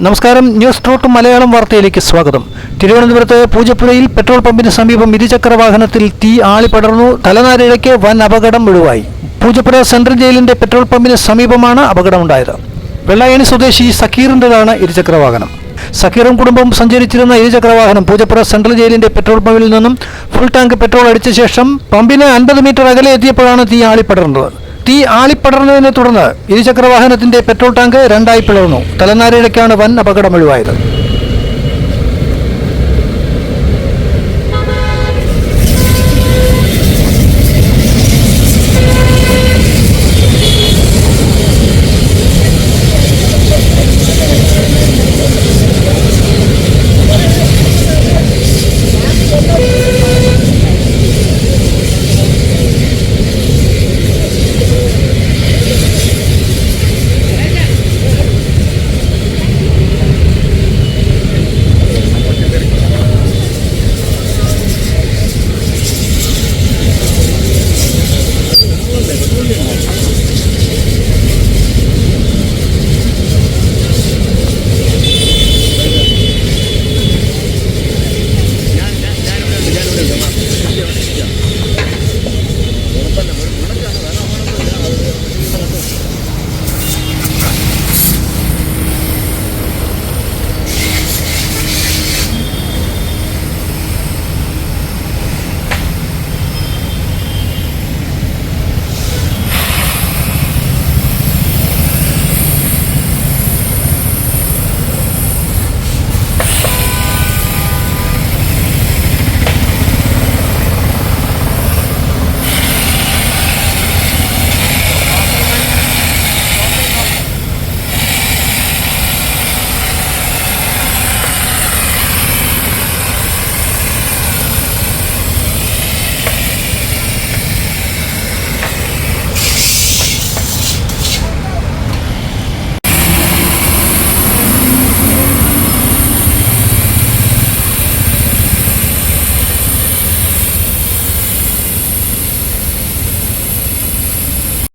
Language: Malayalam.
നമസ്കാരം. ന്യൂസ് ട്രോട്ട് മലയാളം വാർത്തയിലേക്ക് സ്വാഗതം. തിരുവനന്തപുരത്ത് പൂജപ്പുഴയിൽ പെട്രോൾ പമ്പിന് സമീപം ഇരുചക്ര വാഹനത്തിൽ തീ ആളിപ്പടർന്നു. തലനാരിഴയ്ക്ക് വൻ അപകടം ഒഴിവായി. പൂജപ്പുഴ സെൻട്രൽ ജയിലിന്റെ പെട്രോൾ പമ്പിന് സമീപമാണ് അപകടമുണ്ടായത്. വെള്ളായണി സ്വദേശി സക്കീറിന്റെതാണ് ഇരുചക്ര വാഹനം. സക്കീറും കുടുംബം സഞ്ചരിച്ചിരുന്ന ഇരുചക്ര വാഹനം പൂജപ്പുര സെൻട്രൽ ജയിലിന്റെ പെട്രോൾ പമ്പിൽ നിന്നും ഫുൾ ടാങ്ക് പെട്രോൾ അടിച്ച ശേഷം പമ്പിന് അൻപത് മീറ്റർ അകലെ എത്തിയപ്പോഴാണ് തീ ആളിപ്പടർന്നത്. തീ ആളിപ്പടർന്നതിനെ തുടർന്ന് ഇരുചക്രവാഹനത്തിന്റെ പെട്രോൾ ടാങ്ക് രണ്ടായി പിളർന്നു. തലനാരിഴയ്ക്കാണ് വൻ അപകടം ഒഴിവായത്.